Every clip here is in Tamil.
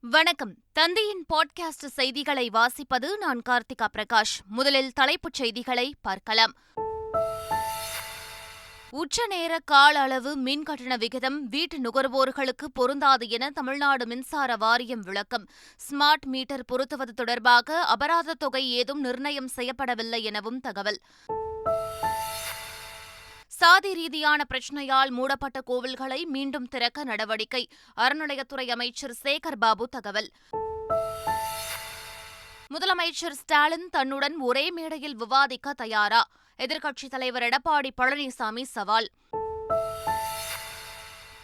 வணக்கம். தந்தையின் பாட்காஸ்ட் செய்திகளை வாசிப்பது நான் கார்த்திகா பிரகாஷ். முதலில் தலைப்புச் செய்திகளை பார்க்கலாம். உச்ச நேர கால அளவு மின் கட்டண விகிதம் வீட்டு நுகர்வோர்களுக்கு பொருந்தாது என தமிழ்நாடு மின்சார வாரியம் விளக்கம். ஸ்மார்ட் மீட்டர் பொருத்துவது தொடர்பாக அபராத தொகை ஏதும் நிர்ணயம் செய்யப்படவில்லை எனவும் தகவல். சாதி ரீதியான பிரச்சினையால் மூடப்பட்ட கோவில்களை மீண்டும் திறக்க நடவடிக்கை. அறநிலையத்துறை அமைச்சர் சேகர் பாபு தகவல். முதலமைச்சர் ஸ்டாலின் தன்னுடன் ஒரே மேடையில் விவாதிக்க தயாரா? எதிர்க்கட்சித் தலைவர் எடப்பாடி பழனிசாமி சவால்.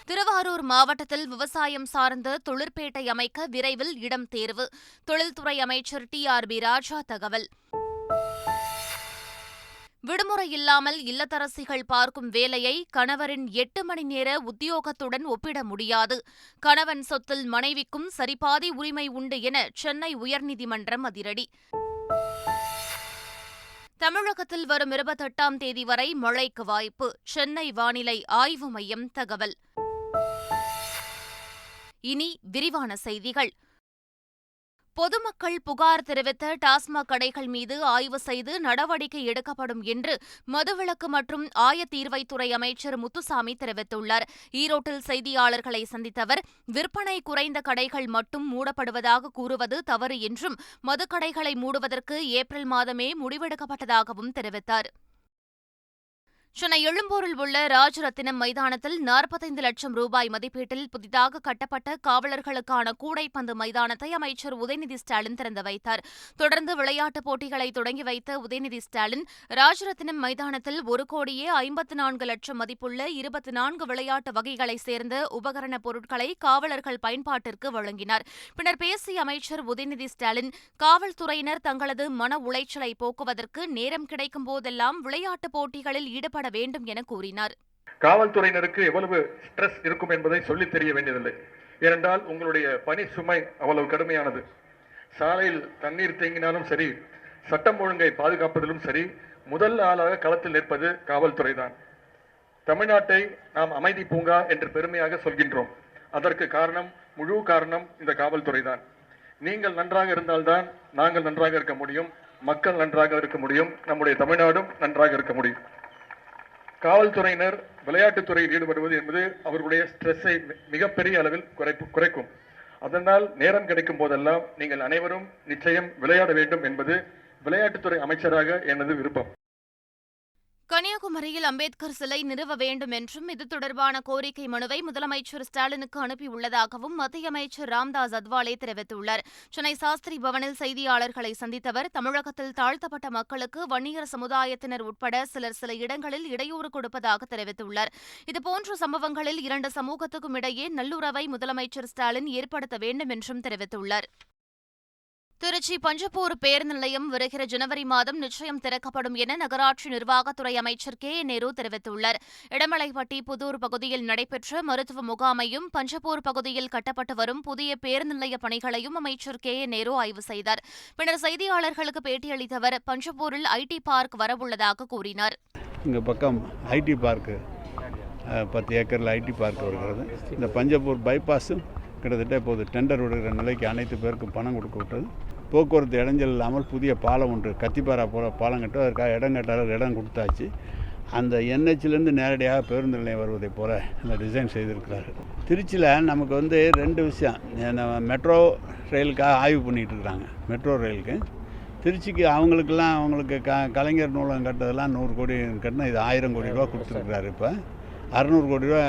திருவாரூர் மாவட்டத்தில் விவசாயம் சார்ந்த தொழிற்பேட்டை அமைக்க விரைவில் இடம் தேர்வு. தொழில்துறை அமைச்சர் டி ஆர் பி ராஜா தகவல். விடுமுறை இல்லாமல் இல்லத்தரசிகள் பார்க்கும் வேலையை கணவரின் எட்டு மணி நேர உத்தியோகத்துடன் ஒப்பிட முடியாது. கணவன் சொத்தில் மனைவிக்கும் சரிபாதி உரிமை உண்டு என சென்னை உயர்நீதிமன்றம் அதிரடி. தமிழகத்தில் வரும் இருபத்தெட்டாம் தேதி வரை மழைக்கு வாய்ப்பு. சென்னை வானிலை ஆய்வு மையம் தகவல். இனி விரிவான செய்திகள். பொதுமக்கள் புகார் தெரிவித்த டாஸ்மாக் கடைகள் மீது ஆய்வு செய்து நடவடிக்கை எடுக்கப்படும் என்று மதுவிலக்கு மற்றும் ஆயத்தீர்வைத்துறை அமைச்சர் முத்துசாமி தெரிவித்துள்ளார். ஈரோட்டில் செய்தியாளர்களை சந்தித்த அவர் விற்பனை குறைந்த கடைகள் மட்டும் மூடப்படுவதாக கூறுவது தவறு என்றும் மதுக்கடைகளை மூடுவதற்கு ஏப்ரல் மாதமே முடிவெடுக்கப்பட்டதாகவும் தெரிவித்தார். சென்னை எழும்பூரில் உள்ள ராஜரத்தினம் மைதானத்தில் நாற்பத்தைந்து லட்சம் ரூபாய் மதிப்பீட்டில் புதிதாக கட்டப்பட்ட காவலர்களுக்கான கூடைப்பந்து மைதானத்தை அமைச்சர் உதயநிதி ஸ்டாலின் திறந்து வைத்தார். தொடர்ந்து விளையாட்டுப் போட்டிகளை தொடங்கி வைத்த உதயநிதி ஸ்டாலின் ராஜரத்தினம் மைதானத்தில் ஒரு கோடியே ஐம்பத்து நான்கு லட்சம் மதிப்புள்ள இருபத்தி நான்கு விளையாட்டு வகைகளைச் சேர்ந்த உபகரணப் பொருட்களை காவலர்கள் பயன்பாட்டிற்கு வழங்கினார். பின்னர் பேசிய அமைச்சர் உதயநிதி ஸ்டாலின் காவல்துறையினர் தங்களது மன உளைச்சலை போக்குவதற்கு நேரம் கிடைக்கும் போதெல்லாம் விளையாட்டுப் போட்டிகளில் ஈடுபட செயல்பட வேண்டும் என கூறினார். காவல்துறையினருக்கு எவ்வளவு ஸ்ட்ரெஸ் இருக்கும் என்பதை சொல்லி தெரிய வேண்டியதில்லை. ஏனென்றால் உங்களுடைய பணி சுமை அவ்வளவு கடுமையானது. சாலையில் தண்ணீர் தேங்கினாலும் சரி சட்டம் ஒழுங்கை பாதுகாப்பதிலும் சரி முதல் ஆளாக களத்தில் நிற்பது காவல்துறை தான் தமிழ்நாட்டை நாம் அமைதி பூங்கா என்று பெருமையாக சொல்கின்றோம். அதற்கு காரணம் முழு காரணம் இந்த காவல்துறை தான் நீங்கள் நன்றாக இருந்தால்தான் நாங்கள் நன்றாக இருக்க முடியும் மக்கள் நன்றாக இருக்க முடியும் நம்முடைய தமிழ்நாடும் நன்றாக இருக்க முடியும். காவல்துறையினர் விளையாட்டுத்துறையில் ஈடுபடுவது என்பது அவர்களுடைய ஸ்ட்ரெஸ்ஸை மிகப்பெரிய அளவில் குறைப்பு குறைக்கும். அதனால் நேரம் கிடைக்கும் போதெல்லாம் நீங்கள் அனைவரும் நிச்சயம் விளையாட வேண்டும் என்பது விளையாட்டுத்துறை அமைச்சராக எனது விருப்பம். கன்னியாகுமரியில் அம்பேத்கர் சிலை நிறுவ வேண்டும் என்றும் இது தொடர்பான கோரிக்கை மனுவை முதலமைச்சர் ஸ்டாலினுக்கு அனுப்பியுள்ளதாகவும் மத்திய அமைச்சர் ராம்தாஸ் அத்வாலே தெரிவித்துள்ளார். சென்னை சாஸ்திரி பவனில் செய்தியாளர்களை சந்தித்தவர் தமிழகத்தில் தாழ்த்தப்பட்ட மக்களுக்கு வன்னியர் சமுதாயத்தினர் உட்பட சிலர் சில இடங்களில் இடையூறு கொடுப்பதாக தெரிவித்துள்ளார். இதுபோன்ற சம்பவங்களில் இரண்டு சமூகத்துக்கும் இடையே நல்லுறவை முதலமைச்சர் ஸ்டாலின் ஏற்படுத்த வேண்டும் என்றும் தெரிவித்துள்ளார். திருச்சி பஞ்சப்பூர் பேருந்து நிலையம் வருகிற ஜனவரி மாதம் நிச்சயம் திறக்கப்படும் என நகராட்சி நிர்வாகத்துறை அமைச்சர் கே நேரு தெரிவித்துள்ளார். இடமலைப்பட்டி புதூர் பகுதியில் நடைபெற்ற மருத்துவ முகாமையும் பஞ்சப்பூர் பகுதியில் கட்டப்பட்டு வரும் புதிய பேருந்து நிலைய பணிகளையும் அமைச்சர் கே நேரு ஆய்வு செய்தார். பின்னர் செய்தியாளர்களுக்கு பேட்டியளித்த அவர் பஞ்சப்பூரில் ஐடி பார்க் வரவுள்ளதாக கூறினார். இங்க பக்கம் ஐடி பார்க்கு பத்து ஏக்கரில் ஐடி பார்க் வருகிறது. இந்த பஞ்சப்பூர் பைபாஸும் கிட்டத்தட்ட இப்போது டெண்டர் விடுகிற நிலைக்கு அனைத்து பேருக்கும் பணம் கொடுக்க விட்டது. போக்குவரத்து இடைஞ்சல் இல்லாமல் புதிய பாலம் ஒன்று கத்திப்பாரா போல பாலம் கட்டும் அதற்காக இடம் கேட்டாலும் இடம் கொடுத்தாச்சு. அந்த என்ஹெச்லேருந்து நேரடியாக பேருந்து நிலையம் வருவதை போல் அந்த டிசைன் செய்திருக்கிறார்கள் திருச்சியில் நமக்கு வந்து ரெண்டு விஷயம். மெட்ரோ ரயிலுக்காக ஆய்வு பண்ணிகிட்டு இருக்கிறாங்க மெட்ரோ ரயிலுக்கு. திருச்சிக்கு அவங்களுக்கெல்லாம் அவங்களுக்கு க கலைஞர் நூலகம் கட்டதெல்லாம் நூறு கோடி கட்டினா இது ஆயிரம் கோடி ரூபா கொடுத்துருக்குறாரு இப்போ. அறநூறு கோடி ரூபா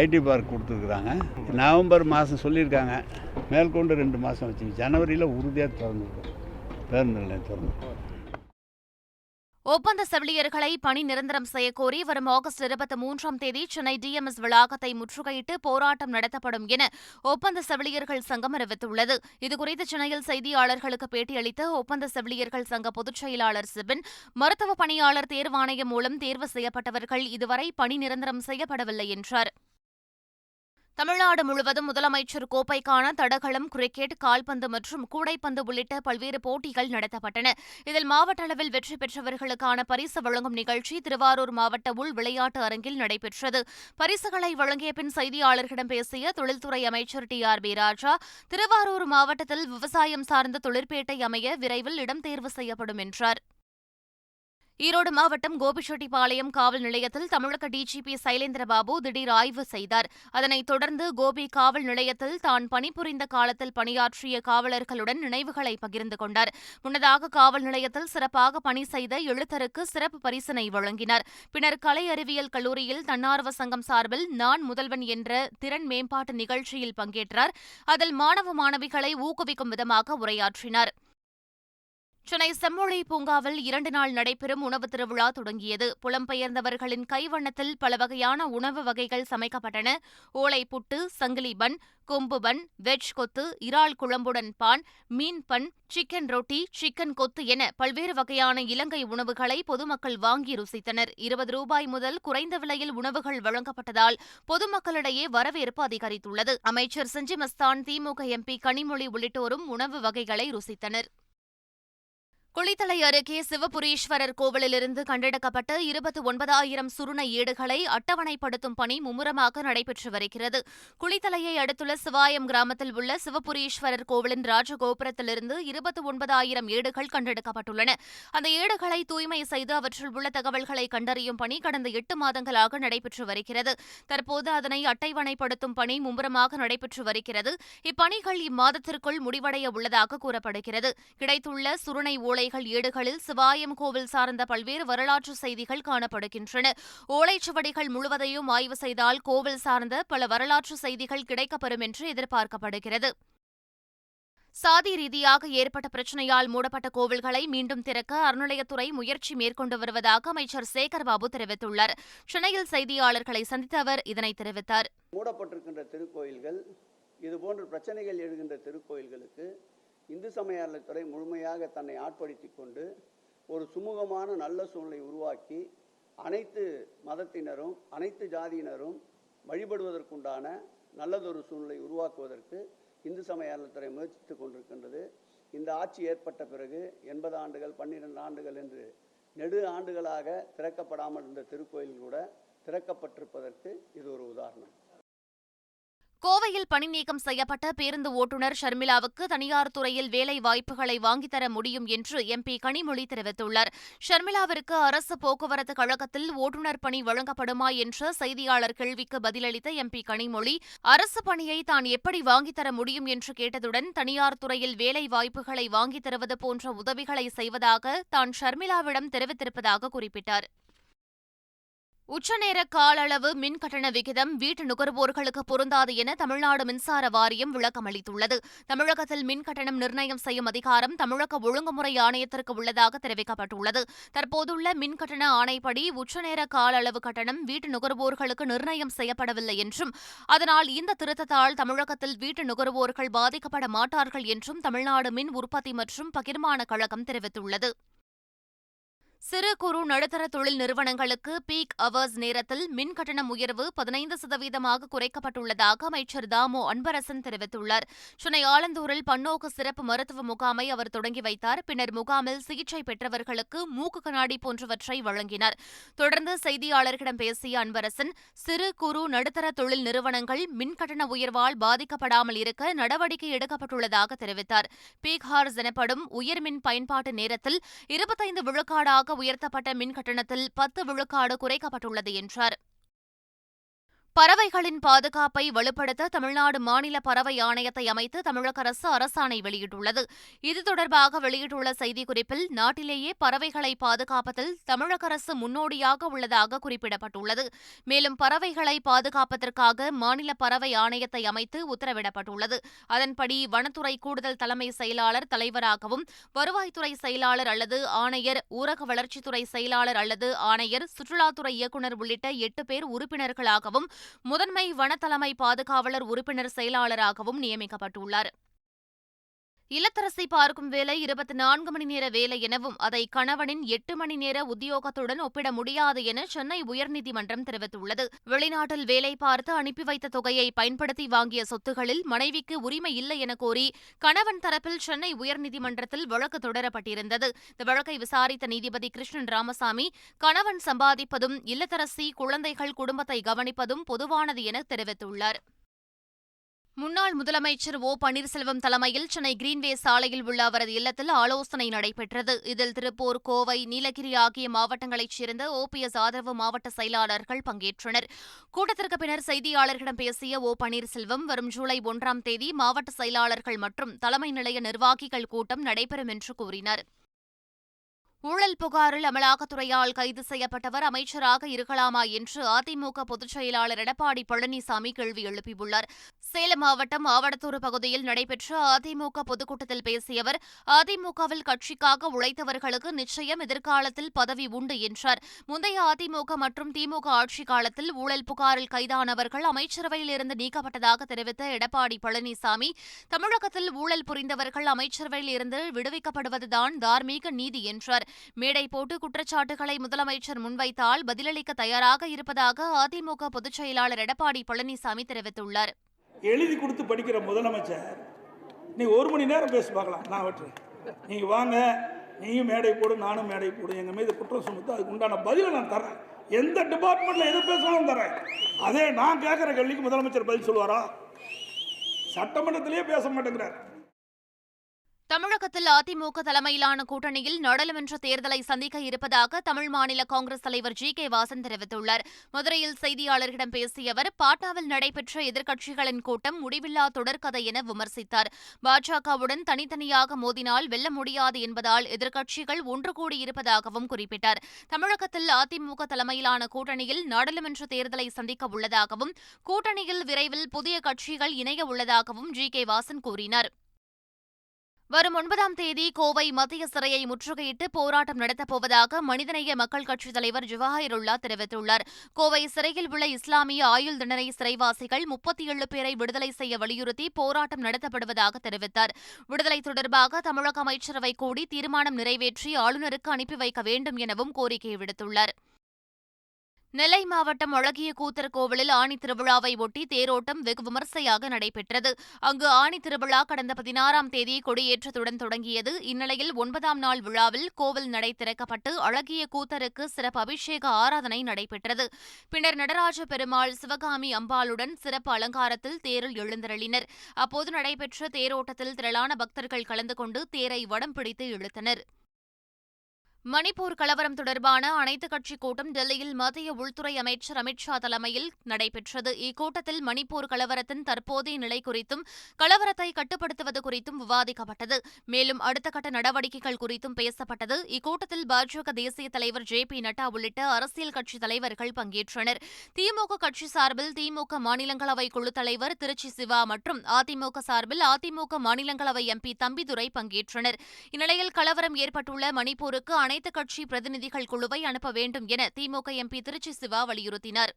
ஐடி பார்க் கொடுத்துருக்குறாங்க. நவம்பர் மாதம் சொல்லியிருக்காங்க. மேற்கொண்டு ரெண்டு மாதம் வச்சு ஜனவரியில் உறுதியாக திறந்துருக்கோம் பேருந்து நிலையம் திறந்துருக்கோம் ஒப்பந்த செவிலியர்களை பணி நிரந்தரம் செய்யக்கோரி வரும் ஆகஸ்ட் இருபத்தி மூன்றாம் தேதி சென்னை டிஎம்எஸ் வளாகத்தை முற்றுகையிட்டு போராட்டம் நடத்தப்படும் என ஒப்பந்த செவிலியர்கள் சங்கம் அறிவித்துள்ளது. இதுகுறித்து சென்னையில் செய்தியாளர்களுக்கு பேட்டியளித்த ஒப்பந்த செவிலியர்கள் சங்க பொதுச் செயலாளர் சிபின் மருத்துவ பணியாளர் தேர்வாணையம் மூலம் தேர்வு செய்யப்பட்டவர்கள் இதுவரை பணி நிரந்தரம் செய்யப்படவில்லை என்றார். தமிழ்நாடு முழுவதும் முதலமைச்சர் கோப்பைக்கான தடகளம் கிரிக்கெட் கால்பந்து மற்றும் கூடைப்பந்து உள்ளிட்ட பல்வேறு போட்டிகள் நடத்தப்பட்டன. இதில் மாவட்ட அளவில் வெற்றி பெற்றவர்களுக்கான பரிசு வழங்கும் நிகழ்ச்சி திருவாரூர் மாவட்ட உள் விளையாட்டு அரங்கில் நடைபெற்றது. பரிசுகளை வழங்கிய பின் செய்தியாளர்களிடம் பேசிய தொழில்துறை அமைச்சர் T. R. B Raja Thiruvarur மாவட்டத்தில் விவசாயம் சார்ந்த தொழிற்பேட்டை அமைய விரைவில் இடம் தேர்வு செய்யப்படும் என்றார். ஈரோடு மாவட்டம் கோபிச்செட்டிப்பாளையம் காவல் நிலையத்தில் தமிழக டிஜிபி சைலேந்திரபாபு திடீர் ஆய்வு செய்தார். அதனைத் தொடர்ந்து கோபி காவல் நிலையத்தில் தான் பணிபுரிந்த காலத்தில் பணியாற்றிய காவலர்களுடன் நினைவுகளை பகிர்ந்து கொண்டார். முன்னதாக காவல் நிலையத்தில் சிறப்பாக பணி செய்த எழுத்தருக்கு சிறப்பு பரிசினை வழங்கினார். பின்னர் கலை அறிவியல் கல்லூரியில் தன்னார்வ சங்கம் சார்பில் நான் முதல்வன் என்ற திறன் மேம்பாட்டு நிகழ்ச்சியில் பங்கேற்றார். அதில் மாணவ மாணவிகளை ஊக்குவிக்கும் விதமாக உரையாற்றினார். சென்னை செம்மொழி பூங்காவில் இரண்டு நாள் நடைபெறும் உணவு திருவிழா தொடங்கியது. புலம்பெயர்ந்தவர்களின் கைவண்ணத்தில் பல வகையான உணவு வகைகள் சமைக்கப்பட்டன. ஓலை புட்டு சங்கிலி பன் கொம்பு பன் வெஜ் கொத்து இறால் குழம்புடன் பான் மீன் பன் சிக்கன் ரொட்டி சிக்கன் கொத்து என பல்வேறு வகையான இலங்கை உணவுகளை பொதுமக்கள் வாங்கி ருசித்தனர். இருபது ரூபாய் முதல் குறைந்த விலையில் உணவுகள் வழங்கப்பட்டதால் பொதுமக்களிடையே வரவேற்பு அதிகரித்துள்ளது. அமைச்சர் செஞ்சி மஸ்தான் திமுக எம்பி கனிமொழி உள்ளிட்டோரும் உணவு வகைகளை ருசித்தனர். குளித்தலை அருகே சிவபுரீஸ்வரர் கோவிலிலிருந்து கண்டெடுக்கப்பட்ட இருபத்தி ஒன்பதாயிரம் சுருண ஏடுகளை அட்டவணைப்படுத்தும் பணி மும்முரமாக நடைபெற்று வருகிறது. குளித்தலையை அடுத்துள்ள சிவாயம் கிராமத்தில் உள்ள சிவபுரீஸ்வரர் கோவிலின் ராஜகோபுரத்திலிருந்து இருபத்தி ஒன்பதாயிரம் ஏடுகள் கண்டெடுக்கப்பட்டுள்ளன. அந்த ஏடுகளை தூய்மை செய்து அவற்றில் உள்ள தகவல்களை கண்டறியும் பணி கடந்த எட்டு மாதங்களாக நடைபெற்று வருகிறது. தற்போது அதனை அட்டைவணைப்படுத்தும் பணி மும்முரமாக நடைபெற்று வருகிறது. இப்பணிகள் இம்மாதத்திற்குள் முடிவடைய உள்ளதாக கூறப்படுகிறது. கிடைத்துள்ள சுருணை ஓலை ஓலைகள் ஏடுகளில் சிவாயம் கோவில் சார்ந்த பல்வேறு வரலாற்று செய்திகள் காணப்படுகின்றன. ஓலைச்சுவடிகள் முழுவதையும் ஆய்வு செய்தால் கோவில் சார்ந்த பல வரலாற்று செய்திகள் கிடைக்கப்பெறும் என்று எதிர்பார்க்கப்படுகிறது. சாதி ரீதியாக ஏற்பட்ட பிரச்சினையால் மூடப்பட்ட கோவில்களை மீண்டும் திறக்க அறநிலையத்துறை முயற்சி மேற்கொண்டு வருவதாக அமைச்சர் சேகர்பாபு தெரிவித்துள்ளார். சென்னையில் செய்தியாளர்களை சந்தித்த அவர் இதனை தெரிவித்தார். மூடப்பட்டிருக்கின்ற திருக்கோயில்கள் இதுபோன்ற பிரச்சனைகள் எழுகின்ற திருக்கோயில்களுக்கு இந்து சமய அறநிலைத்துறை முழுமையாக தன்னை ஆட்படுத்தி கொண்டு ஒரு சுமூகமான நல்ல சூழ்நிலை உருவாக்கி அனைத்து மதத்தினரும் அனைத்து ஜாதியினரும் வழிபடுவதற்குண்டான நல்லதொரு சூழ்நிலை உருவாக்குவதற்கு இந்து சமய அறநிலைத்துறை முயற்சித்து கொண்டிருக்கின்றது. இந்த ஆட்சி ஏற்பட்ட பிறகு எண்பது ஆண்டுகள் பன்னிரெண்டு ஆண்டுகள் என்று நெடு ஆண்டுகளாக திறக்கப்படாமல் இருந்த திருக்கோயில் கூட திறக்கப்பட்டிருப்பதற்கு இது ஒரு உதாரணம். கோவையில் பணி நீக்கம் செய்யப்பட்ட பேருந்து ஓட்டுநர் ஷர்மிளாவுக்கு தனியார் துறையில் வேலை வாய்ப்புகளை வாங்கித்தர முடியும் என்று எம்பி கனிமொழி தெரிவித்துள்ளார். ஷர்மிளாவிற்கு அரசு போக்குவரத்து கழகத்தில் ஓட்டுநர் பணி வழங்கப்படுமா என்ற செய்தியாளர் கேள்விக்கு பதிலளித்த எம்பி கனிமொழி அரசு பணியை தான் எப்படி வாங்கித்தர முடியும் என்று கேட்டதுடன் தனியார் துறையில் வேலை வாய்ப்புகளை வாங்கித் தருவது போன்ற உதவிகளை செய்வதாக தான் ஷர்மிளாவிடம் தெரிவித்திருப்பதாக குறிப்பிட்டார். உச்சநேர கால அளவு மின் கட்டண விகிதம் வீட்டு நுகர்வோர்களுக்கு பொருந்தாது என தமிழ்நாடு மின்சார வாரியம் விளக்கம் அளித்துள்ளது. தமிழகத்தில் மின் கட்டணம் நிர்ணயம் செய்யும் அதிகாரம் தமிழக ஒழுங்குமுறை ஆணையத்திற்கு உள்ளதாக தெரிவிக்கப்பட்டுள்ளது. தற்போதுள்ள மின் கட்டண ஆணைப்படி உச்சநேர கால அளவு கட்டணம் வீட்டு நுகர்வோர்களுக்கு நிர்ணயம் செய்யப்படவில்லை என்றும் அதனால் இந்த திருத்தத்தால் தமிழகத்தில் வீட்டு நுகர்வோர்கள் பாதிக்கப்பட மாட்டார்கள் என்றும் தமிழ்நாடு மின் உற்பத்தி மற்றும் பகிர்மான கழகம் தெரிவித்துள்ளது. சிறு குறு நடுத்தர தொழில் நிறுவனங்களுக்கு பீக் அவர்ஸ் நேரத்தில் மின் கட்டணம் உயர்வு பதினைந்து சதவீதமாக குறைக்கப்பட்டுள்ளதாக அமைச்சர் தாமோ அன்பரசன் தெரிவித்துள்ளார். சென்னை ஆலந்தூரில் பன்னோக்கு சிறப்பு மருத்துவ முகாமை அவர் தொடங்கி வைத்தார். பின்னர் முகாமில் சிகிச்சை பெற்றவர்களுக்கு மூக்கு கண்ணாடி போன்றவற்றை வழங்கினார். தொடர்ந்து செய்தியாளர்களிடம் பேசிய அன்பரசன் சிறு குறு நடுத்தர தொழில் நிறுவனங்கள் மின் கட்டண உயர்வால் பாதிக்கப்படாமல் இருக்க நடவடிக்கை எடுக்கப்பட்டுள்ளதாக தெரிவித்தார். பீக் ஹார்ஸ் எனப்படும் உயர்மின் பயன்பாட்டு நேரத்தில் இருபத்தைந்து விழுக்காடாக உயர்த்தப்பட்ட மின் கட்டணத்தில் பத்து விழுக்காடு குறைக்கப்பட்டுள்ளது என்றார். பறவைகளின் பாதுகாப்பை வலுப்படுத்த தமிழ்நாடு மாநில பறவை ஆணையத்தை அமைத்து தமிழக அரசு அரசாணை வெளியிட்டுள்ளது. இது தொடர்பாக வெளியிட்டுள்ள செய்திக்குறிப்பில் நாட்டிலேயே பறவைகளை பாதுகாப்பதில் தமிழக அரசு முன்னோடியாக உள்ளதாக குறிப்பிடப்பட்டுள்ளது. மேலும் பறவைகளை பாதுகாப்பதற்காக மாநில பறவை ஆணையத்தை அமைத்து உத்தரவிடப்பட்டுள்ளது. அதன்படி வனத்துறை கூடுதல் தலைமை செயலாளர் தலைவராகவும் வருவாய்த்துறை செயலாளர் அல்லது ஆணையர் ஊரக வளர்ச்சித்துறை செயலாளர் அல்லது ஆணையர் சுற்றுலாத்துறை இயக்குநர் உள்ளிட்ட எட்டு பேர் உறுப்பினர்களாகவும் முதன்மை வனத்தலைமை பாதுகாவலர் உறுப்பினர் செயலாளராகவும் நியமிக்கப்பட்டுள்ளார். இல்லத்தரசி பார்க்கும் வேலை இருபத்தி நான்கு மணி நேர வேலை எனவும் அதை கணவனின் எட்டு மணி நேர உத்தியோகத்துடன் ஒப்பிட முடியாது என சென்னை உயர்நீதிமன்றம் தெரிவித்துள்ளது. வெளிநாட்டில் வேலை பார்த்து அனுப்பி வைத்த தொகையை பயன்படுத்தி வாங்கிய சொத்துகளில் மனைவிக்கு உரிமை இல்லை என கோரி கணவன் தரப்பில் சென்னை உயர்நீதிமன்றத்தில் வழக்கு தொடரப்பட்டிருந்தது. இந்த வழக்கை விசாரித்த நீதிபதி கிருஷ்ணன் ராமசாமி கணவன் சம்பாதிப்பதும் இல்லத்தரசி குழந்தைகள் குடும்பத்தை கவனிப்பதும் பொதுவானது என தெரிவித்துள்ளார். முன்னாள் முதலமைச்சர் ஓ. பன்னீர்செல்வம் தலைமையில் சென்னை கிரீன்வே சாலையில் உள்ள அவரது இல்லத்தில் ஆலோசனை நடைபெற்றது. இதில் திருப்பூர் கோவை நீலகிரி ஆகிய மாவட்டங்களைச் சேர்ந்த ஓபிஎஸ் ஆதரவு மாவட்ட செயலாளர்கள் பங்கேற்றனர். கூட்டத்திற்கு பின்னர் செய்தியாளர்களிடம் பேசிய ஓ. பன்னீர்செல்வம் வரும் ஜூலை ஒன்றாம் தேதி மாவட்ட செயலாளர்கள் மற்றும் தலைமை நிலைய நிர்வாகிகள் கூட்டம் நடைபெறும் என்று கூறினார். ஊழல் புகாரில் அமலாக்கத்துறையால் கைது செய்யப்பட்டவர் அமைச்சராக இருக்கலாமா என்று அதிமுக பொதுச் செயலாளர் எடப்பாடி பழனிசாமி கேள்வி எழுப்பியுள்ளார். சேலம் மாவட்டம் ஆவடத்தூர் பகுதியில் நடைபெற்ற அதிமுக பொதுக்கூட்டத்தில் பேசிய அவர் அதிமுகவில் கட்சிக்காக உழைத்தவர்களுக்கு நிச்சயம் எதிர்காலத்தில் பதவி உண்டு என்றார். முந்தைய அதிமுக மற்றும் திமுக ஆட்சி காலத்தில் ஊழல் புகாரில் கைதானவர்கள் அமைச்சரவையில் இருந்து நீக்கப்பட்டதாக தெரிவித்த எடப்பாடி பழனிசாமி தமிழகத்தில் ஊழல் புரிந்தவர்கள் அமைச்சரவையில் இருந்து விடுவிக்கப்படுவதுதான் தார்மீக நீதி என்றார். மேடை போட்டு குற்றச்சாட்டுகளை முதலமைச்சர் முன்வைத்தால் பதிலளிக்க தயாராக இருப்பதாக அதிமுக பொதுச் செயலாளர் எடப்பாடி பழனிசாமி தெரிவித்துள்ளார். எழுதி கொடுத்து படிக்கிற முதலமைச்சர் நீ ஒரு மணி நேரம் பேசி பார்க்கலாம் நான் வெட்டுறேன். நீங்கள் வாங்க நீயும் மேடை போடு நானும் மேடை போடு எங்கள் மீது குற்றம் சுமத்து அதுக்கு உண்டான பதிலை நான் தரேன் எந்த டிபார்ட்மெண்ட்டில் எது பேசணும் தரேன் அதே நான் கேட்குற கேள்விக்கு முதலமைச்சர் பதில் சொல்லுவாரா? சட்டமன்றத்திலேயே பேச மாட்டேங்கிறார். தமிழகத்தில் அதிமுக தலைமையிலான கூட்டணியில் நாடாளுமன்ற தேர்தலை சந்திக்க இருப்பதாக தமிழ் மாநில காங்கிரஸ் தலைவர் ஜி கே வாசன் தெரிவித்துள்ளார். மதுரையில் செய்தியாளர்களிடம் பேசிய அவர் பாட்னாவில் நடைபெற்ற எதிர்க்கட்சிகளின் கூட்டம் முடிவில்லா தொடர்கதை என விமர்சித்தார். பாஜகவுடன் தனித்தனியாக மோதினால் வெல்ல முடியாது என்பதால் எதிர்க்கட்சிகள் ஒன்று கூடியிருப்பதாகவும் குறிப்பிட்டார். தமிழகத்தில் அதிமுக தலைமையிலான கூட்டணியில் நாடாளுமன்ற தேர்தலை சந்திக்க உள்ளதாகவும் கூட்டணியில் விரைவில் புதிய கட்சிகள் இணைய உள்ளதாகவும் ஜி கே வாசன் கூறினார். வரும் ஒன்பதாம் தேதி கோவை மத்திய சிறையை முற்றுகையிட்டு போராட்டம் நடத்தப்போவதாக மனிதநேய மக்கள் கட்சித் தலைவர் ஜவஹருல்லா தெரிவித்துள்ளார். கோவை சிறையில் உள்ள இஸ்லாமிய ஆயுள் தண்டனை சிறைவாசிகள் முப்பத்தி ஏழு பேரை விடுதலை செய்ய வலியுறுத்தி போராட்டம் நடத்தப்படுவதாக தெரிவித்தார். விடுதலை தொடர்பாக தமிழக அமைச்சரவை கூடி தீர்மானம் நிறைவேற்றி ஆளுநருக்கு அனுப்பி வைக்க வேண்டும் எனவும் கோரிக்கை விடுத்துள்ளார். நெல்லை மாவட்டம் அழகிய கூத்தர் கோவிலில் ஆணி திருவிழாவை ஒட்டி தேரோட்டம் வெகு விமர்சையாக நடைபெற்றது. அங்கு ஆணி திருவிழா கடந்த பதினாறாம் தேதி கொடியேற்றத்துடன் தொடங்கியது. இந்நிலையில் ஒன்பதாம் நாள் விழாவில் கோவில் நடை திறக்கப்பட்டு அழகிய கூத்தருக்கு சிறப்பு அபிஷேக ஆராதனை நடைபெற்றது. பின்னர் நடராஜ பெருமாள் சிவகாமி அம்பாளுடன் சிறப்பு அலங்காரத்தில் தேரில் எழுந்தருளினர். அப்போது நடைபெற்ற தேரோட்டத்தில் திரளான பக்தர்கள் கலந்து கொண்டு தேரை வடம் பிடித்து இழுத்தனர். மணிப்பூர் கலவரம் தொடர்பான அனைத்துக் கட்சி கூட்டம் டெல்லியில் மத்திய உள்துறை அமைச்சர் அமித்ஷா தலைமையில் நடைபெற்றது. இக்கூட்டத்தில் மணிப்பூர் கலவரத்தின் தற்போதைய நிலை குறித்தும் கலவரத்தை கட்டுப்படுத்துவது குறித்தும் விவாதிக்கப்பட்டது. மேலும் அடுத்த கட்ட நடவடிக்கைகள் குறித்தும் பேசப்பட்டது. இக்கூட்டத்தில் பாஜக தேசிய தலைவர் ஜே பி நட்டா உள்ளிட்ட அரசியல் கட்சித் தலைவர்கள் பங்கேற்றனர். திமுக கட்சி சார்பில் திமுக மாநிலங்களவை குழு தலைவர் திருச்சி சிவா மற்றும் அதிமுக சார்பில் அதிமுக மாநிலங்களவை எம்பி தம்பிதுரை பங்கேற்றனர். இந்நிலையில் கலவரம் ஏற்பட்டுள்ள மணிப்பூருக்கு அனைத்து கட்சி பிரதிநிதிகள் குழுவை அனுப்ப வேண்டும் என திமுக எம்பி திருச்சி சிவா வலியுறுத்தினார்.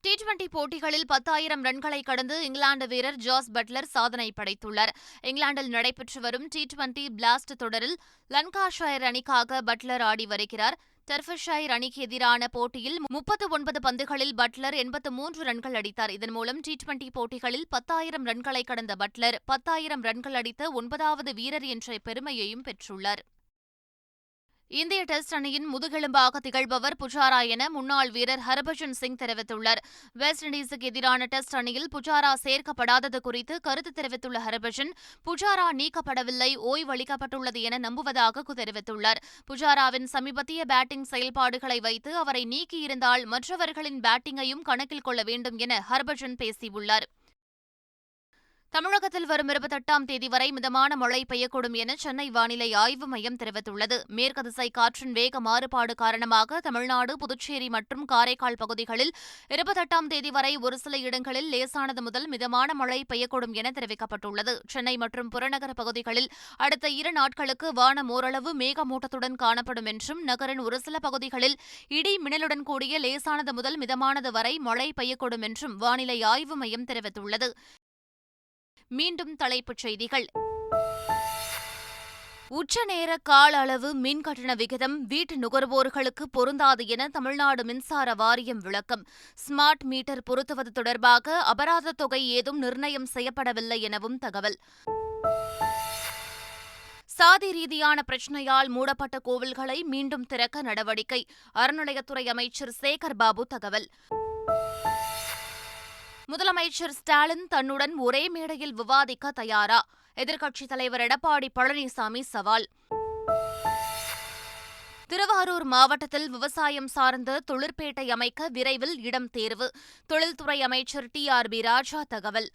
டி டுவெண்டி போட்டிகளில் பத்தாயிரம் ரன்களை கடந்து இங்கிலாந்து வீரர் ஜாஸ் பட்லர் சாதனை படைத்துள்ளார். இங்கிலாந்தில் நடைபெற்று வரும் டி டுவெண்டி பிளாஸ்ட் தொடரில் லன்காஷயர் அணிக்காக பட்லர் ஆடி வருகிறார். டெர்ஃபஷைர் அணிக்கு எதிரான போட்டியில் முப்பத்து ஒன்பது பந்துகளில் பட்லர் எண்பத்து மூன்று ரன்கள் அடித்தார். இதன் மூலம் டி டுவெண்டி போட்டிகளில் பத்தாயிரம் ரன்களை கடந்த பட்லர் பத்தாயிரம் ரன்கள் அடித்த ஒன்பதாவது வீரர் என்ற பெருமையையும் பெற்றுள்ளார். இந்திய டெஸ்ட் அணியின் முதுகெலும்பாக திகழ்பவர் புஜாரா என முன்னாள் வீரர் ஹர்பஜன் சிங் தெரிவித்துள்ளார். வெஸ்ட் இண்டீஸுக்கு எதிரான டெஸ்ட் அணியில் புஜாரா சேர்க்கப்படாதது குறித்து கருத்து தெரிவித்துள்ள ஹர்பஜன் புஜாரா நீக்கப்படவில்லை ஓய்வளிக்கப்பட்டுள்ளது என நம்புவதாக தெரிவித்துள்ளார். புஜாராவின் சமீபத்திய பேட்டிங் செயல்பாடுகளை வைத்து அவரை நீக்கியிருந்தால் மற்றவர்களின் பேட்டிங்கையும் கணக்கில் கொள்ள வேண்டும் என ஹர்பஜன் பேசியுள்ளார். தமிழகத்தில் வரும் இருபத்தெட்டாம் தேதி வரை மிதமான மழை பெய்யக்கூடும் என சென்னை வானிலை ஆய்வு மையம் தெரிவித்துள்ளது. மேற்கு திசை காற்றின் வேக மாறுபாடு காரணமாக தமிழ்நாடு புதுச்சேரி மற்றும் காரைக்கால் பகுதிகளில் இருபத்தெட்டாம் தேதி வரை ஒரு சில இடங்களில் லேசானது முதல் மிதமான மழை பெய்யக்கூடும் என தெரிவிக்கப்பட்டுள்ளது. சென்னை மற்றும் புறநகர பகுதிகளில் அடுத்த இரு நாட்களுக்கு வானம் ஓரளவு மேகமூட்டத்துடன் காணப்படும் என்றும் நகரின் ஒரு சில பகுதிகளில் இடி மின்னலுடன் கூடிய லேசானது முதல் மிதமானது வரை மழை பெய்யக்கூடும் என்றும் வானிலை ஆய்வு மையம் தெரிவித்துள்ளது. மீண்டும் தலைப்புச் செய்திகள். உச்ச நேர கால அளவு மின் கட்டண விகிதம் வீட்டு நுகர்வோர்களுக்கு பொருந்தாது என தமிழ்நாடு மின்சார வாரியம் விளக்கம். ஸ்மார்ட் மீட்டர் பொருத்துவது தொடர்பாக அபராத தொகை ஏதும் நிர்ணயம் செய்யப்படவில்லை எனவும் தகவல். சாதி ரீதியான பிரச்சினையால் மூடப்பட்ட கோவில்களை மீண்டும் திறக்க நடவடிக்கை. அறநிலையத்துறை அமைச்சர் சேகர் பாபு தகவல். முதலமைச்சர் ஸ்டாலின் தன்னுடன் ஒரே மேடையில் விவாதிக்க தயாரா? எதிர்க்கட்சித் தலைவர் எடப்பாடி பழனிசாமி சவால். திருவாரூர் மாவட்டத்தில் விவசாயம் சார்ந்த தொழிற்பேட்டை அமைக்க விரைவில் இடம் தேர்வு. தொழில்துறை அமைச்சர் டி ஆர் பி ராஜா தகவல்.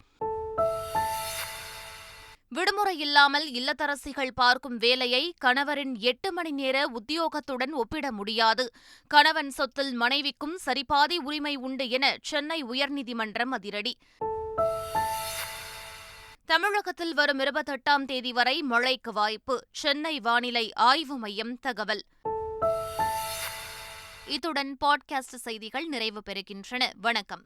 விடுமுறை இல்லாமல் இல்லத்தரசிகள் பார்க்கும் வேலையை கணவரின் எட்டு மணி நேர உத்தியோகத்துடன் ஒப்பிட முடியாது. கணவன் சொத்தில் மனைவிக்கும் சரிபாதி உரிமை உண்டு என சென்னை உயர்நீதிமன்றம் அதிரடி. தமிழகத்தில் வரும் இருபத்தெட்டாம் தேதி வரை மழைக்கு வாய்ப்பு. சென்னை வானிலை ஆய்வு மையம் தகவல். இத்துடன் பாட்காஸ்ட் செய்திகள் நிறைவு பெறுகின்றன. வணக்கம்.